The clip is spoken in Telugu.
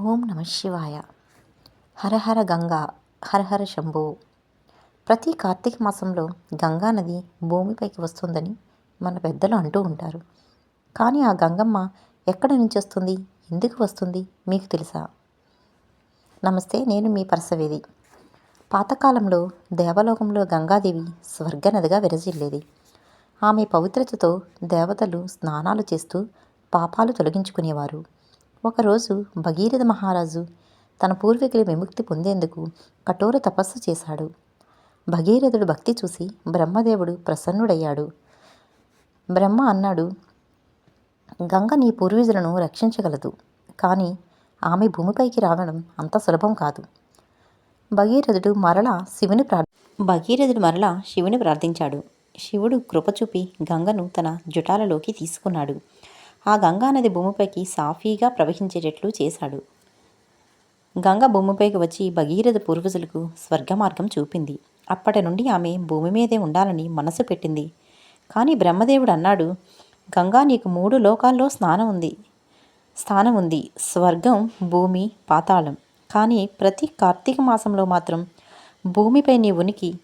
ఓం నమ శివాయ. హరహర గంగా హరహర శంభో. ప్రతి కార్తీక మాసంలో గంగా నది భూమిపైకి వస్తుందని మన పెద్దలు అంటూ ఉంటారు. కానీ ఆ గంగమ్మ ఎక్కడి నుంచి వస్తుంది ఎందుకు వస్తుంది మీకు తెలుసా? నమస్తే నేను మీ పరసవేది. పాతకాలంలో దేవలోకంలో గంగాదేవి స్వర్గనదిగా విరజిల్లేది. ఆమె పవిత్రతతో దేవతలు స్నానాలు చేస్తూ పాపాలు తొలగించుకునేవారు. ఒకరోజు భగీరథ మహారాజు తన పూర్వీకుల విముక్తి పొందేందుకు కఠోర తపస్సు చేశాడు. భగీరథుడు భక్తి చూసి బ్రహ్మదేవుడు ప్రసన్నుడయ్యాడు. బ్రహ్మ అన్నాడు గంగ నీ పూర్వీకులను రక్షించగలదు కానీ ఆమె భూమిపైకి రావడం అంత సులభం కాదు. భగీరథుడు మరలా శివుని ప్రార్థ భగీరథుడు మరలా శివుని ప్రార్థించాడు. శివుడు కృప చూపి గంగను తన జుటాలలోకి తీసుకున్నాడు. ఆ గంగా నది భూమిపైకి సాఫీగా ప్రవహించేటట్లు చేశాడు. గంగ భూమిపైకి వచ్చి భగీరథ పూర్వజులకు స్వర్గ మార్గం చూపింది. అప్పటి నుండి ఆమె భూమి మీదే ఉండాలని మనసు పెట్టింది. కానీ బ్రహ్మదేవుడు అన్నాడు గంగా నీకు మూడు లోకాల్లో స్నానం ఉంది. స్థానం ఉంది. స్వర్గం భూమి పాతాళం. కానీ ప్రతి కార్తీక మాసంలో మాత్రం భూమిపై నీ ఉనికి